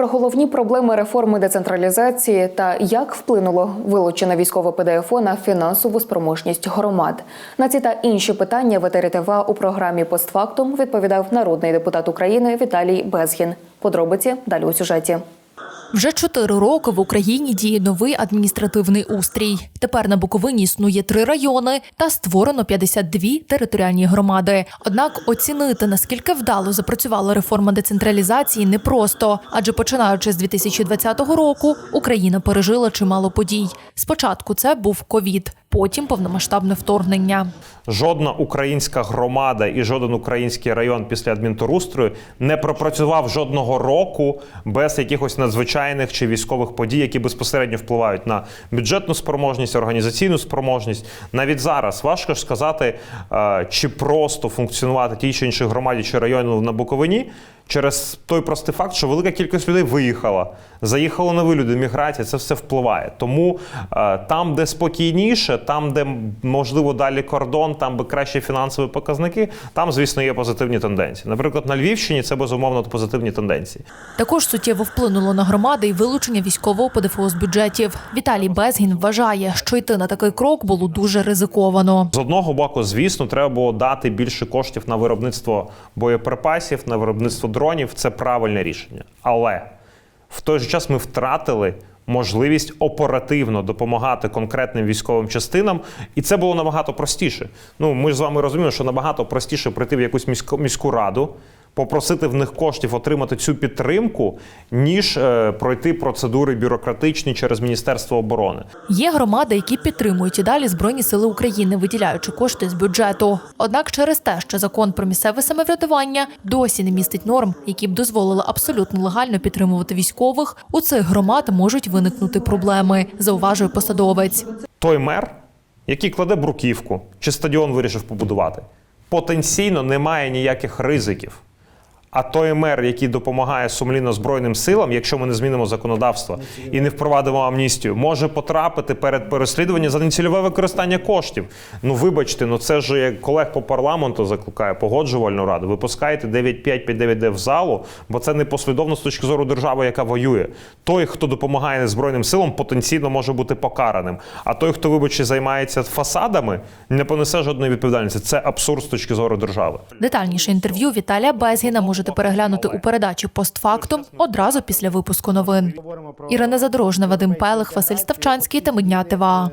Про головні проблеми реформи децентралізації та як вплинуло вилучене військове ПДФО на фінансову спроможність громад. На ці та інші питання в етері у програмі «Постфактум» відповідав народний депутат України Віталій Безгін. Подробиці далі у сюжеті. Вже чотири роки в Україні діє новий адміністративний устрій. Тепер на Буковині існує три райони та створено 52 територіальні громади. Однак оцінити наскільки вдало запрацювала реформа децентралізації непросто, адже починаючи з 2020 року Україна пережила чимало подій. Спочатку це був ковід, потім повномасштабне вторгнення. Жодна українська громада і жоден український район після адмінторустрою не пропрацював жодного року без якихось надзвичайних чи військових подій, які безпосередньо впливають на бюджетну спроможність, організаційну спроможність. Навіть зараз важко ж сказати, е, чи просто функціонувати тій чи іншій громаді чи району на Буковині. Через той простий факт, що велика кількість людей виїхала, заїхали нові люди, міграція, це все впливає. Тому е, там, де спокійніше, там, де можливо далі кордон, там де кращі фінансові показники, там, звісно, є позитивні тенденції. Наприклад, на Львівщині це безумовно позитивні тенденції. Також суттєво вплинуло на громади і вилучення військового ПДФО з бюджетів. Віталій Безгін вважає, що йти на такий крок було дуже ризиковано. З одного боку, звісно, треба було дати більше коштів на виробництво боєприпасів, на виробництво дронів. Це правильне рішення. Але в той же час ми втратили можливість оперативно допомагати конкретним військовим частинам, і це було набагато простіше. Ну, ми ж з вами розуміємо, що набагато простіше прийти в якусь міську, міську раду. Попросити в них коштів отримати цю підтримку, ніж е, пройти процедури бюрократичні через Міністерство оборони. Є громади, які підтримують і далі збройні сили України, виділяючи кошти з бюджету. Однак, через те, що закон про місцеве самоврядування досі не містить норм, які б дозволили абсолютно легально підтримувати військових, у цих громад можуть виникнути проблеми, зауважує посадовець. той мер, який кладе бруківку чи стадіон вирішив побудувати, потенційно не має ніяких ризиків. А той мер, який допомагає сумлінно Збройним силам, якщо ми не змінимо законодавство і не впровадимо амністію, може потрапити перед переслідуванням за нецільове використання коштів. Ну вибачте, ну це ж як колег по парламенту закликає погоджувальну раду. Випускаєте 9.5-5.9D в залу, бо це непослідовно з точки зору держави, яка воює. Той, хто допомагає Збройним силам, потенційно може бути покараним. А той, хто, вибачте, займається фасадами, не понесе жодної відповідальності. Це абсурд з точки зору держави. Детальніше інтерв'ю Віталія Безгіна можете переглянути у передачі постфактум одразу після випуску новин. Ірина Задорожна, Вадим Пелих, Василь Ставчанський та Медня ТВА.